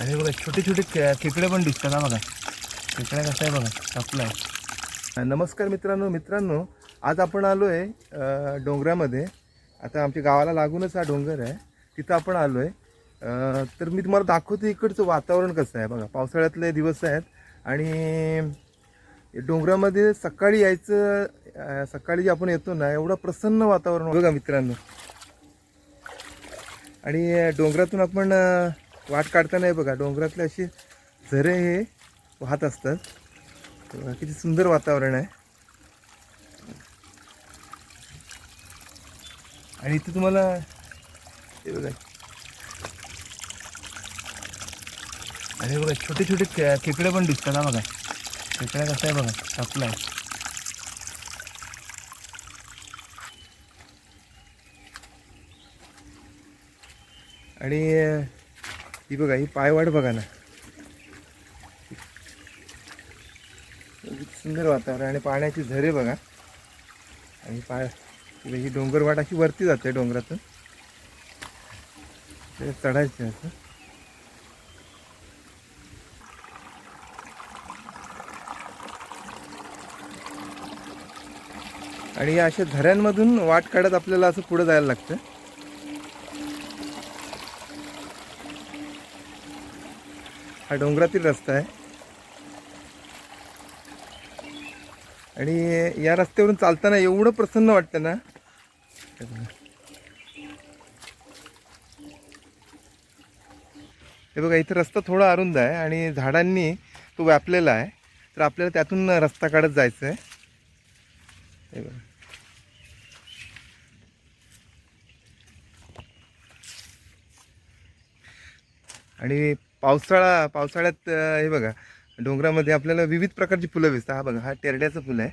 आणि बघा छोटे छोटे खे- खेकडे पण दिसतात हा बघा. खेकडा कसं आहे बघा कापला आहे. नमस्कार मित्रांनो मित्रांनो आज आपण आलो आहे डोंगरामध्ये. आता आमच्या गावाला लागूनच हा डोंगर आहे. तिथं आपण आलो आहे तर मी तुम्हाला दाखवतो इकडचं वातावरण कसं आहे. बघा पावसाळ्यातले दिवस आहेत आणि डोंगरामध्ये सकाळी यायचं सकाळी जे आपण येतो ना एवढं प्रसन्न वातावरण बघा मित्रांनो. आणि डोंगरातून आपण वाट काढताना बघा. डोंगरातले असे झरे हे वाहत असतात. किती सुंदर वातावरण आहे. आणि इथे तुम्हाला हे बघा. आणि बघा छोटे छोटे खे- खेकडे पण दिसतात ना बघा. खेकडा कसा आहे बघा टाकला आहे. आणि ही बघा ही पायवाट बघा ना. सुंदर वातावरण आणि पाण्याची झरे बघा. आणि पाय ही डोंगरवाट अशी वरती जाते डोंगरातून. ते चढायचं असं. आणि या अशा झऱ्यांमधून वाट काढत आपल्याला असं पुढं जायला लागतं. हा डोंगरातील रस्ता आहे. आणि या रस्त्यावरून चालताना एवढं प्रसन्न वाटतं ना. हे बघा इथं रस्ता थोडा अरुंद आहे आणि झाडांनी तो व्यापलेला आहे. तर आपल्याला त्यातून रस्ता काढत जायचं आहे हे बघा. आणि पावसाळा पावसाळ्यात हे बघा डोंगरामध्ये आपल्याला विविध प्रकारची फुलं दिसतात. हा बघा हा टेरड्याचं फुलं आहे.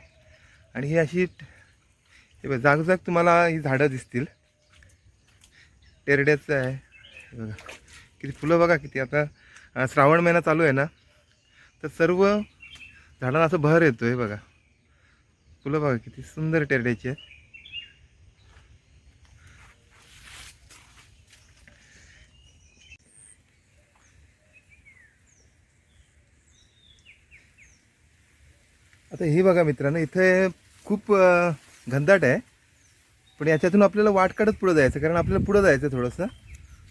आणि ही अशी हे बघा जागोजाग तुम्हाला ही झाडं दिसतील. टेरड्याचं आहे. बघा किती फुलं बघा किती. आता श्रावण महिना चालू आहे ना तर सर्व झाडांना असं बहर येतो हे बघा. फुलं बघा किती सुंदर टेरड्याची आहेत. आता हे बघा मित्रांनो इथे खूप घनदाट आहे. पण याच्यातून आपल्याला वाट काढत पुढं जायचं कारण आपल्याला पुढं जायचं थोडंसं.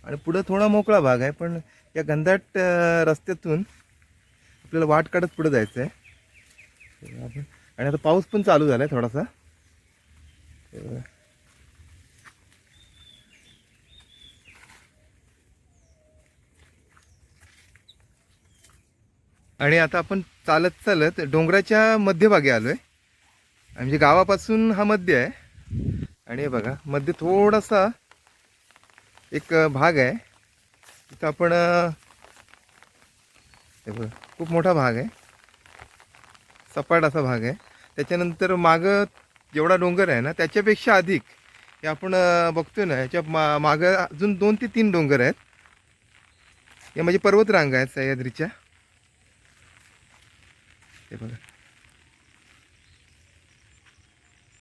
आणि पुढं थोडा मोकळा भाग आहे पण या घनदाट रस्त्यातून आपल्याला वाट काढत पुढं जायचं आहे आपण आणि आता पाऊस पण चालू झाला आहे थोडासा. आणि आता आपण चालत चालत डोंगराच्या मध्यभागी आलो आहे म्हणजे गावापासून हा मध्य आहे. आणि हे बघा मध्य थोडासा एक भाग आहे. तिथं आपण हे बघा खूप मोठा भाग आहे. सपाट असा भाग आहे. त्याच्यानंतर मागं जेवढा डोंगर आहे ना त्याच्यापेक्षा अधिक हे आपण बघतोय ना याच्या मा मागं अजून दोन ते तीन डोंगर आहेत. या म्हणजे पर्वतरांगा आहेत सह्याद्रीच्या. हे बघा